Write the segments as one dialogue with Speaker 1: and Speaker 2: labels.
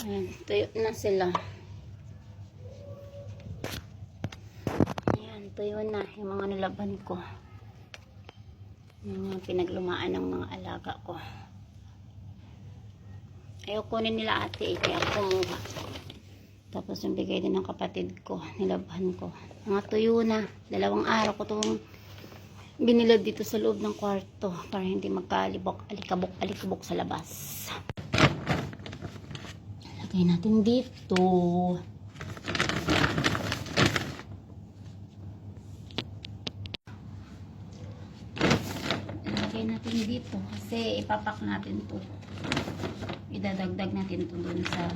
Speaker 1: Ayan, tuyo na sila. Ayan, tuyo na yung mga nilaban ko. Yung mga pinaglumaan ng mga alaga ko. Ayaw kunin nila ate eh, kaya kumuha. Tapos yung bigay din ng kapatid ko, nilabhan ko. Mga tuyo na. Dalawang araw ko itong binilad dito sa loob ng kwarto para hindi magkalibok, alikabok, alikabok sa labas. Lagay natin dito. Lagay natin dito kasi ipapak natin to. Idadagdag natin to dun sa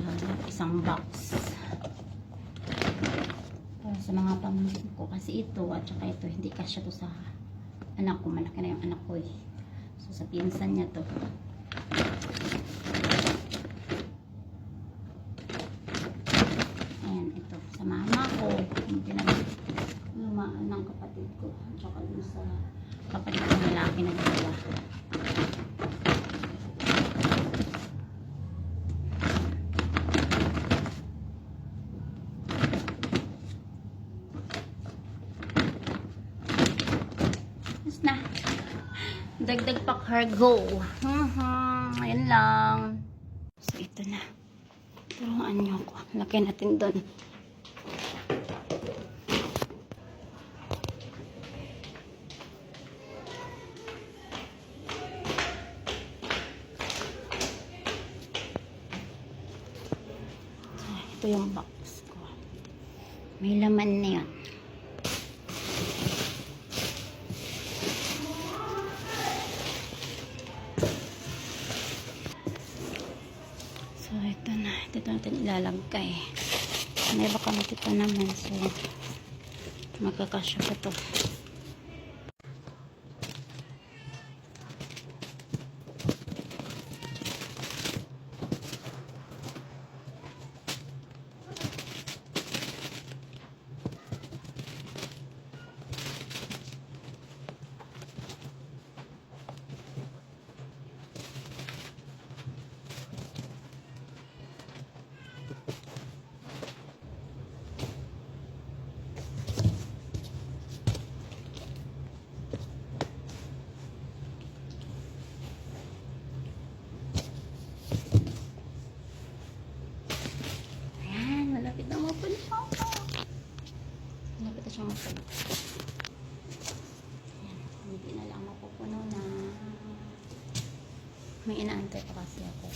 Speaker 1: isang box. Para sa mga pamangkin ko kasi ito at saka ito hindi kasya to sa anak ko. Malaki na yung anak ko eh. So sa pinsan niya to. Ayan, ito. Sa mama ko, pinaglumaan ng kapatid ko. At saka dun sa kapatid ko lalaki na dalawa. Tapos na. Dagdag pa cargo. Mhm, Ayun lang. So, ito na. Turuan niyo ako. Lagay natin doon. Ito yung box ko. May laman na yan. So, ito na. Ito natin ilalagay. May baka matito naman. So, magkakasya pa to. Ayan, malapit na mapuno. Malapit na siyang. Ayan, hindi na lang mapupuno na. May inaantay pa kasi ako.